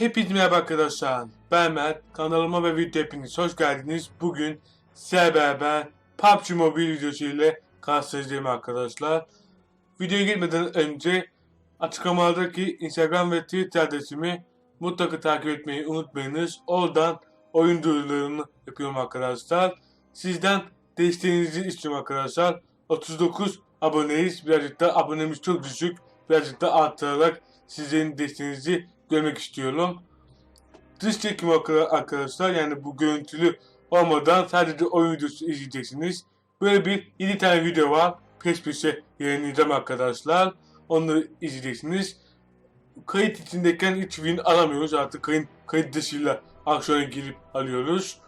Hepinize merhaba arkadaşlar. Ben Mert. Kanalıma ve video hepiniz hoş geldiniz. Bugün sizlerle beraber PUBG Mobile videosu ile karşınızdayım arkadaşlar. Videoya gitmeden önce açıklamalardaki Instagram ve Twitter adresimi mutlaka takip etmeyi unutmayınız. Oradan oyun duyurularını yapıyorum arkadaşlar. Sizden desteğinizi istiyorum arkadaşlar. 39 aboneyiz. Birazcık da abonemiz çok düşük. Birazcık da arttırarak sizin desteğinizi görmek istiyorum. Dış çekim arka- arkadaşlar yani bu görüntülü olmadan sadece oyun videosu izleyeceksiniz. Böyle bir 7 tane video var. Peş peşe yayınlayacağım arkadaşlar. Onları izleyeceksiniz. Kayıt içindeyken hiç win alamıyoruz. Artık kayıt, kayıt dışıyla aksiyona girip alıyoruz.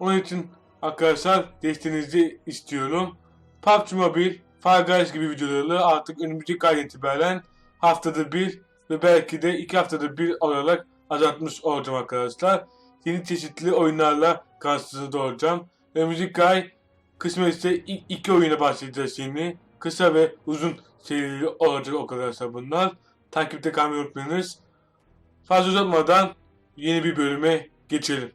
Onun için arkadaşlar desteğinizi istiyorum. PUBG Mobile, Far Guys gibi videoları artık önümüzdeki aydan itibaren haftada bir ve belki de iki haftada bir olarak azaltmış olacağım arkadaşlar. Yeni çeşitli oyunlarla karşınızda olacağım. Önümüzdeki ay kısmetse iki oyuna başlayacağız yeni. Kısa ve uzun serili olacak arkadaşlar bunlar. Takipte kalmayı unutmayınız. Fazla uzatmadan yeni bir bölüme geçelim.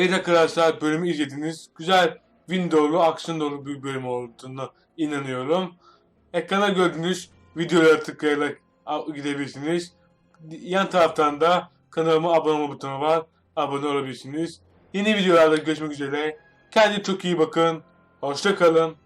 Evet arkadaşlar bölümü izlediniz. Güzel windowlu, aksiyon dolu bir bölüm olduğunu inanıyorum. Ekrana gördüğünüz videolara tıklayarak gidebilirsiniz. Yan taraftan da kanalıma abone olma butonu var. Abone olabilirsiniz. Yeni videolarda görüşmek üzere. Kendinize çok iyi bakın. Hoşça kalın.